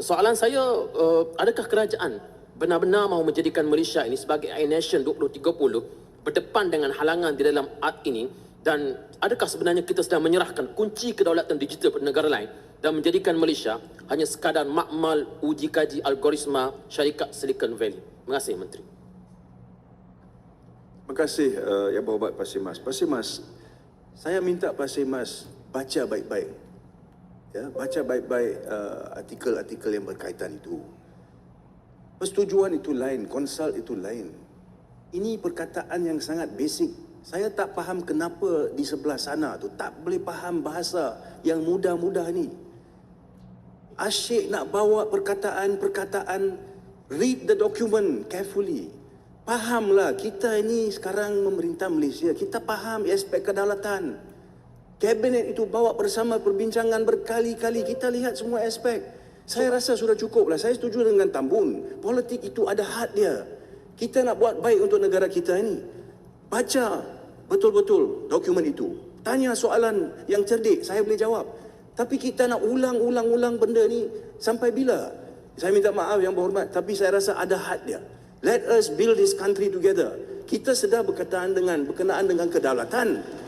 soalan saya, uh, adakah kerajaan benar-benar mahu menjadikan Malaysia ini sebagai AI Nation 2030 berdepan dengan halangan di dalam art ini dan adakah sebenarnya kita sedang menyerahkan kunci kedaulatan digital pada negara lain dan menjadikan Malaysia hanya sekadar makmal uji kaji algoritma syarikat Silicon Valley? Terima kasih Menteri. Terima kasih uh, Yang Berhormat Pak Simas. Pak Simas, saya minta Pak Simas baca baik-baik. Ya, baca baik-baik uh, artikel-artikel yang berkaitan itu. Persetujuan itu lain, konsult itu lain. Ini perkataan yang sangat basic. Saya tak faham kenapa di sebelah sana tu tak boleh faham bahasa yang mudah-mudah ni. Asyik nak bawa perkataan-perkataan read the document carefully. Fahamlah kita ini sekarang memerintah Malaysia. Kita faham aspek kedaulatan. Kabinet itu bawa bersama perbincangan berkali-kali. Kita lihat semua aspek. Saya rasa sudah cukup lah. Saya setuju dengan Tambun. Politik itu ada had dia. Kita nak buat baik untuk negara kita ini. Baca betul-betul dokumen itu. Tanya soalan yang cerdik. Saya boleh jawab. Tapi kita nak ulang-ulang-ulang benda ni sampai bila? Saya minta maaf yang berhormat. Tapi saya rasa ada had dia. Let us build this country together. Kita sedang berkenaan dengan berkenaan dengan kedaulatan.